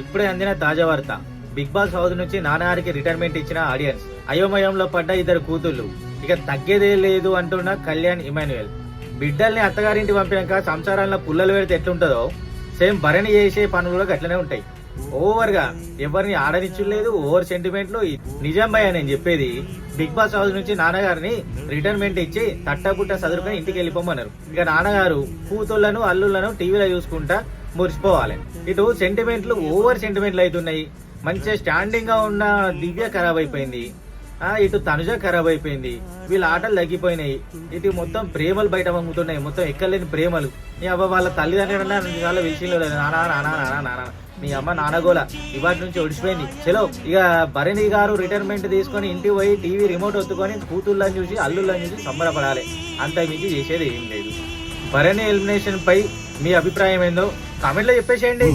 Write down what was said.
ఇప్పుడే అందిన తాజా వార్త. బిగ్ బాస్ హౌస్ నుంచి నాన్నగారికి రిటైర్మెంట్ ఇచ్చిన ఆడియన్స్. అయోమయంలో పడ్డ ఇద్దరు కూతుళ్ళు. ఇక తగ్గేదే లేదు అంటున్న కళ్యాణ్ ఇమాన్యుయల్. బిడ్డల్ని అత్తగారింటి పంపినాక సంసారాల్లో పుల్లలు పెడితే ఎట్లుంటుందో సేమ్ భరణి చేసే పనులు కూడా అట్లనే ఉంటాయి. ఓవర్గా ఎవరిని ఆడనిచ్చులేదు ఓవర్ సెంటిమెంట్లు నిజం భయ నేను చెప్పేది. బిగ్ బాస్ హౌస్ నుంచి నాన్నగారిని రిటైర్మెంట్ ఇచ్చి తట్టపుట్ట సదురుకొని ఇంటికి వెళ్ళిపోమన్నారు. ఇక నాన్నగారు కూతుళ్ళను అల్లుళ్ళను టీవీలో చూసుకుంటా మురిసిపోవాలి. ఇటు సెంటిమెంట్లు ఓవర్ సెంటిమెంట్లు అవుతున్నాయి మంచిగా స్టాండింగ్గా ఉన్న దివ్య ఖరాబ్ అయిపోయింది. ఇటు తనుజ ఖరాబ్ అయిపోయింది. వీళ్ళ ఆటలు తగ్గిపోయినాయి. ఇటు మొత్తం ప్రేమలు బయట వంగుతున్నాయి. మొత్తం ఎక్కలేని ప్రేమలు. నీ అవ్వ వాళ్ళ తల్లిదండ్రులు వాళ్ళ విషయంలో లేదు? నానా నానా నానా నానా నీ అమ్మ నానగోల. ఇవాటి నుంచి ఒడిచిపోయింది చలో ఇక భరణి గారు రిటైర్మెంట్ తీసుకొని ఇంటికి పోయి టీవీ రిమోట్ ఒత్తుకొని కూతుళ్ళని చూసి అల్లుళ్ళని చూసి సంబరపడాలి. అంత మించి చేసేది ఏం లేదు. భరణి ఎలిమినేషన్ పై మీ అభిప్రాయం ఏందో కామెంట్లో చెప్పేసేయండి.